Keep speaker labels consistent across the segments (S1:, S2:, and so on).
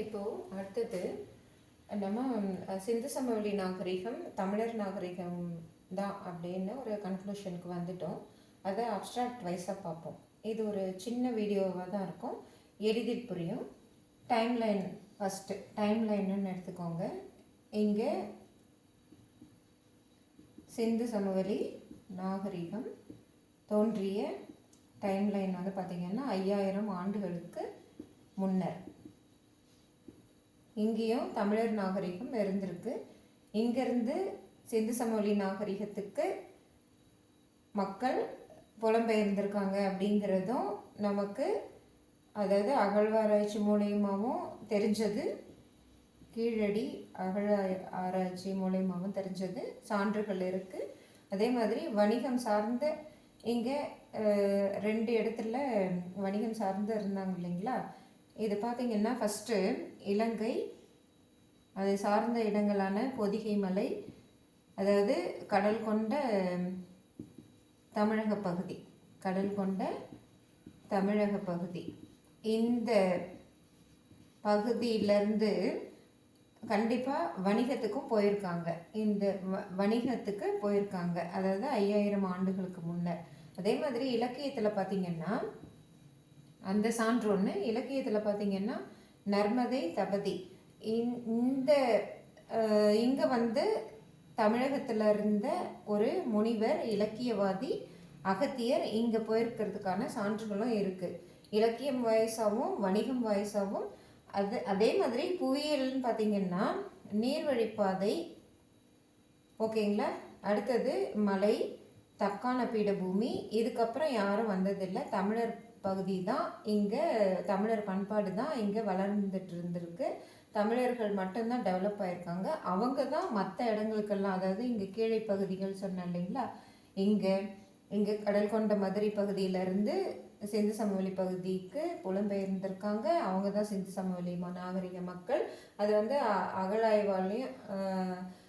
S1: இப்போது அடுத்தது நம்ம சிந்து சமவெளி நாகரிகம் தமிழர் நாகரிகம் தான் அப்படின்னு ஒரு கன்க்ளூஷனுக்கு வந்துட்டோம். அதை அப்ட்ராக்ட் வைஸாக பார்ப்போம். இது ஒரு சின்ன வீடியோவாக தான் இருக்கும். எளிதில் புரியும். டைம் லைன் ஃபஸ்ட்டு டைம் லைன்னு எடுத்துக்கோங்க. இங்கே சிந்து சமவெளி நாகரிகம் தோன்றிய டைம் லைன் வந்து பார்த்திங்கன்னா ஐயாயிரம் ஆண்டுகளுக்கு முன்னர். இங்கேயும் தமிழர் நாகரிகம் இருந்திருக்கு. இங்கேருந்து சிந்து சமவெளி நாகரிகத்துக்கு மக்கள் புலம்பெயர்ந்திருக்காங்க அப்படிங்கிறதும் நமக்கு அதாவது அகழ்வாராய்ச்சி மூலியமாகவும் தெரிஞ்சது. கீழடி அகழ ஆராய்ச்சி மூலயமாவும் தெரிஞ்சது. சான்றுகள் இருக்குது அதே மாதிரி வணிகம் சார்ந்த இங்கே ரெண்டு இடத்துல வணிகம் சார்ந்து இருந்தாங்க இல்லைங்களா? இது பார்த்திங்கன்னா ஃபஸ்ட்டு இலங்கை அதை சார்ந்த இடங்களான பொதிகை மலை அதாவது கடல் கொண்ட தமிழக பகுதி கடல் கொண்ட தமிழக பகுதி. இந்த பகுதியிலேருந்து கண்டிப்பாக வணிகத்துக்கும் போயிருக்காங்க. இந்த வ- வணிகத்துக்கு போயிருக்காங்க. அதாவது ஐயாயிரம் ஆண்டுகளுக்கு முன்னர் அதே மாதிரி இலக்கியத்தில் பார்த்திங்கன்னா அந்த சான்று ஒன்று இலக்கியத்தில் பார்த்தீங்கன்னா நர்மதை தபதி. இந்- இந்த இங்கே வந்து தமிழகத்தில் இருந்த ஒரு முனிவர் இலக்கியவாதி அகத்தியர் இங்கே போயிருக்கிறதுக்கான சான்றுகளும் இருக்குது இலக்கியம் வயசாகவும் வணிகம் வயசாகவும் அது அதே மாதிரி புவியியல்னு பார்த்தீங்கன்னா நீர்வழிப்பாதை ஓகேங்களா? அடுத்தது மலை தக்கான பீடபூமி இதுக்கப்புறம் யாரும் வந்ததில்லை. தமிழர் பகுதி தான் இங்கே தமிழர் பண்பாடு தான் இங்கே வளர்ந்துட்டு இருந்திருக்கு தமிழர்கள் மட்டும்தான் டெவலப் ஆகியிருக்காங்க அவங்க தான் மற்ற இடங்களுக்கெல்லாம் அதாவது இங்கே கீழே பகுதிகள் சொன்னேன் இல்லைங்களா? இங்கே இங்கே கடல் கொண்ட மதுரை பகுதியிலேருந்து சிந்து சமவெளி பகுதிக்கு புலம்பெயர்ந்திருக்காங்க. அவங்க தான் சிந்து சமவெளி நாகரிக மக்கள். அது வந்து அ- அகழாய்வாலையும்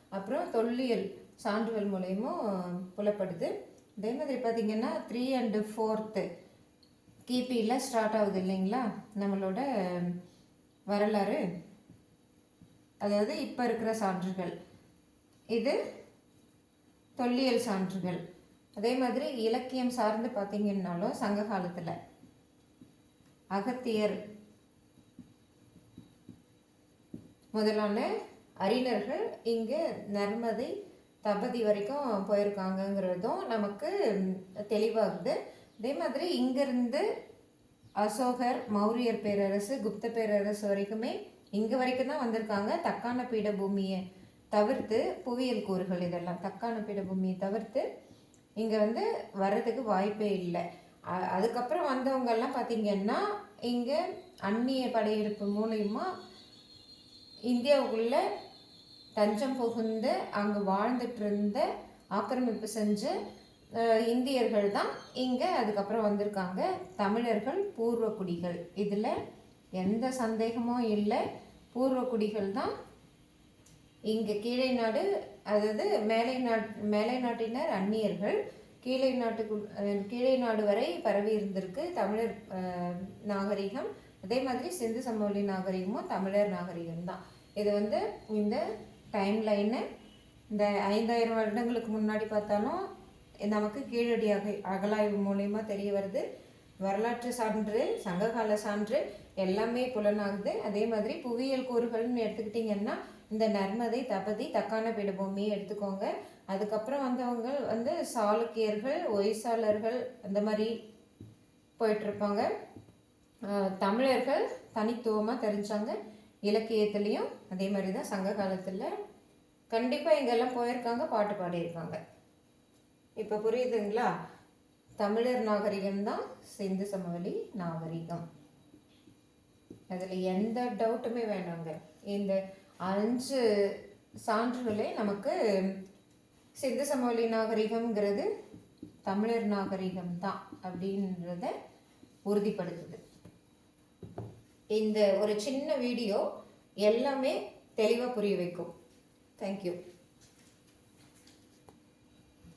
S1: அப்புறம் தொல்லியல் சான்றுகள் மூலயமும் புலப்படுது. அதே மாதிரி பார்த்திங்கன்னா த்ரீ அண்டு ஃபோர்த்து கிபியில் ஸ்டார்ட் ஆகுது இல்லைங்களா? நம்மளோட வரலாறு. அதாவது இப்போ இருக்கிற சான்றுகள். இது தொல்லியல் சான்றுகள். அதே மாதிரி இலக்கியம் சார்ந்து பார்த்தீங்கன்னாலும் சங்க காலத்தில். அகத்தியர். முதலான அறிஞர்கள் இங்கே நர்மதை தபதி வரைக்கும் போயிருக்காங்கங்கிறதும் நமக்கு தெளிவாகுது. அதே மாதிரி இங்கேருந்து அசோகர் மௌரியர் பேரரசு குப்த பேரரசு வரைக்குமே இங்கே வரைக்கும் தான் வந்திருக்காங்க. தக்கான பீடபூமியை தவிர்த்து புவியியல் கூறுகள் இதெல்லாம். தக்கான பீடபூமியை தவிர்த்து இங்கே வந்து வர்றதுக்கு வாய்ப்பே இல்லை. அதுக்கப்புறம் வந்தவங்கெல்லாம் பார்த்திங்கன்னா இங்கே அந்நிய படையெடுப்பு மூலயமா இந்தியாவுக்குள்ளே தஞ்சம் புகுந்து அங்கே வாழ்ந்துட்டு இருந்த ஆக்கிரமிப்பு செஞ்சு இந்தியர்கள் தான் இங்கே அதுக்கப்புறம் வந்திருக்காங்க. தமிழர்கள் பூர்வக்குடிகள். இதில் எந்த சந்தேகமும் இல்லை. பூர்வக்குடிகள் தான் இங்கே கீழே நாடு அதாவது மேலை நாட் மேலை நாட்டினர் அந்நியர்கள். கீழே நாட்டுக்கு கீழே நாடு வரை பரவி இருந்திருக்கு தமிழர் நாகரிகம். அதே மாதிரி சிந்து சமவெளி நாகரிகமும் தமிழர் நாகரிகம் தான். இது வந்து இந்த டைம் லைனு இந்த ஐந்தாயிரம் வருடங்களுக்கு முன்னாடி பார்த்தாலும் நமக்கு கீழடி அகலாய்வு மூலயமா தெரிய வருது. வரலாற்று சான்று சங்ககால சான்று எல்லாமே புலனாகுது. அதே மாதிரி புவியியல் கூறுகள்னு எடுத்துக்கிட்டிங்கன்னா இந்த நர்மதை தபதி தக்கான பீடபூமியை எடுத்துக்கோங்க. அதுக்கப்புறம் வந்தவங்க வந்து சாளுக்கியர்கள் ஒய்சாளர்கள் அந்த மாதிரி போயிட்டுருப்பாங்க. தமிழர்கள் தனித்துவமாக தெரிஞ்சாங்க. இலக்கியத்துலேயும் அதே மாதிரி தான் சங்க காலத்தில் கண்டிப்பாக இங்கெல்லாம் போயிருக்காங்க பாட்டு பாடியிருக்காங்க. இப்போ புரியுதுங்களா? தமிழர் நாகரிகம் தான் சிந்து சமவெளி நாகரிகம். அதில் எந்த டவுட்டுமே வேணாங்க. இந்த அஞ்சு சான்றுகளே நமக்கு சிந்து சமவெளி நாகரிகம்ங்கிறது தமிழர் நாகரிகம் தான் அப்படின்றத உறுதிப்படுத்துது. இந்த ஒரு சின்ன வீடியோ எல்லாமே தெளிவாக புரிய வைக்கும். தேங்க்யூ